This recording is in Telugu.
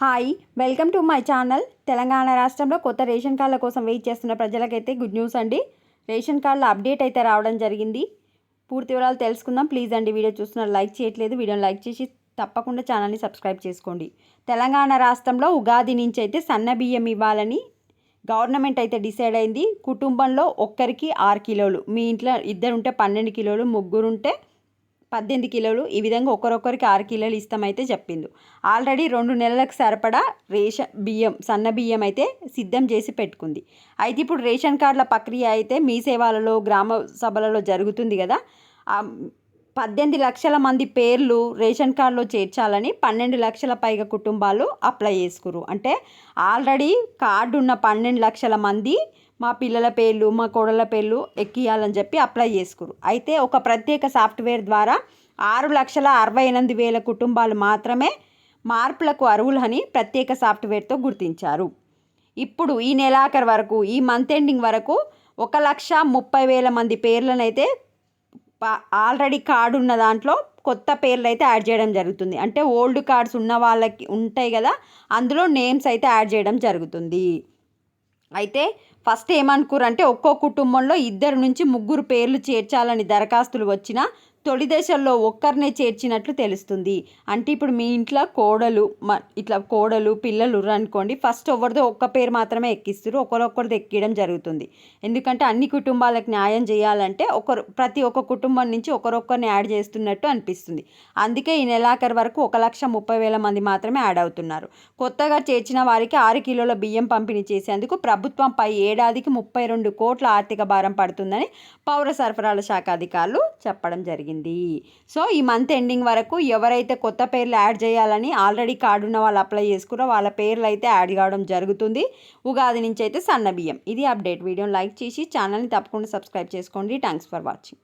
Hi welcome to my channel Telangana రాష్ట్రంలో కొత్త రేషన్ కార్డుల కోసం వెయిట్ చేస్తున్న ప్రజలకైతే గుడ్ న్యూస్ అండి. రేషన్ కార్డుల అప్డేట్ అయితే రావడం జరిగింది. పూర్తి వివరాలు తెలుసుకుందాం. ప్లీజ్ అండి వీడియో చూస్తున్నారు లైక్ చేయట్లేదు. వీడియోని లైక్ చేసి తప్పకుండా ఛానల్ని సబ్స్క్రైబ్ చేసుకోండి. తెలంగాణ రాష్ట్రంలో ఉగాది నుంచి అయితే సన్న బియ్యం ఇవ్వాలని గవర్నమెంట్ అయితే డిసైడ్ అయింది. కుటుంబంలో ఒక్కరికి ఆరు కిలోలు మీ ఇంట్లో ఇద్దరు ఉంటే పన్నెండు కిలోలు ముగ్గురు ఉంటే పద్దెనిమిది కిలోలు ఈ విధంగా ఒకరొకరికి ఆరు కిలోలు ఇస్తామైతే చెప్పింది ఆల్రెడీ రెండు నెలలకు సరిపడా రేషన్ బియ్యం సన్న బియ్యం అయితే సిద్ధం చేసి పెట్టుకుంది. అయితే ఇప్పుడు రేషన్ కార్డుల ప్రక్రియ అయితే మీ సేవలలో గ్రామ సభలలో జరుగుతుంది కదా. పద్దెనిమిది లక్షల మంది పేర్లు రేషన్ కార్డులో చేర్చాలని పన్నెండు లక్షల పైగా కుటుంబాలు అప్లై చేసుకురు అంటే ఆల్రెడీ కార్డు ఉన్న పన్నెండు లక్షల మంది మా పిల్లల పేర్లు మా కోడళ్ళ పేర్లు ఎక్కియాలని చెప్పి అప్లై చేసుకురు అయితే ఒక ప్రత్యేక సాఫ్ట్వేర్ ద్వారా ఆరు లక్షల అరవై ఎనిమిది వేల కుటుంబాలు మాత్రమే మార్పులకు అర్హులని ప్రత్యేక సాఫ్ట్వేర్తో గుర్తించారు. ఇప్పుడు ఈ నెలాఖరు వరకు ఈ మంత్ ఎండింగ్ వరకు ఒక లక్ష ముప్పై వేల మంది పేర్లనైతే ఆల్రెడీ కార్డు ఉన్న దాంట్లో కొత్త పేర్లు అయితే యాడ్ చేయడం జరుగుతుంది. అంటే ఓల్డ్ కార్డ్స్ ఉన్న వాళ్ళకి ఉంటాయి కదా అందులో నేమ్స్ అయితే యాడ్ చేయడం జరుగుతుంది. అయితే ఫస్ట్ ఏమనుకురంటే ఒక్కో కుటుంబంలో ఇద్దరు నుంచి ముగ్గురు పేర్లు చేర్చాలని దరఖాస్తులు వచ్చినా తొలి దశల్లో ఒక్కరినే చేర్చినట్లు తెలుస్తుంది. అంటే ఇప్పుడు మీ ఇంట్లో కోడలు ఇట్లా కోడలు పిల్లలు అనుకోండి ఫస్ట్ ఎవరిదో ఒక్క పేరు మాత్రమే ఎక్కిస్తారు ఒకరొకరిది ఎక్కియడం జరుగుతుంది. ఎందుకంటే అన్ని కుటుంబాలకు న్యాయం చేయాలంటే ఒకరు ప్రతి ఒక్క కుటుంబం నుంచి ఒకరొక్కరిని యాడ్ చేస్తున్నట్టు అనిపిస్తుంది. అందుకే ఈ నెలాఖరు వరకు ఒక లక్ష ముప్పై వేల మంది మాత్రమే యాడ్ అవుతున్నారు. కొత్తగా చేర్చిన వారికి ఆరు కిలోల బియ్యం పంపిణీ చేసేందుకు ప్రభుత్వంపై ఏడాదికి ముప్పై రెండు కోట్ల ఆర్థిక భారం పడుతుందని పౌర సరఫరాల శాఖ అధికారులు చెప్పడం జరిగింది. జరిగింది. సో ఈ మంత్ ఎండింగ్ వరకు ఎవరైతే కొత్త పేర్లు యాడ్ చేయాలని ఆల్రెడీ కార్డు ఉన్న వాళ్ళు అప్లై చేసుకున్నారో వాళ్ళ పేర్లు అయితే యాడ్ కావడం జరుగుతుంది. ఉగాది నుంచి అయితే సన్న బియ్యం. ఇది అప్డేట్. వీడియోని లైక్ చేసి ఛానల్ని తప్పకుండా సబ్స్క్రైబ్ చేసుకోండి. Thanks for watching.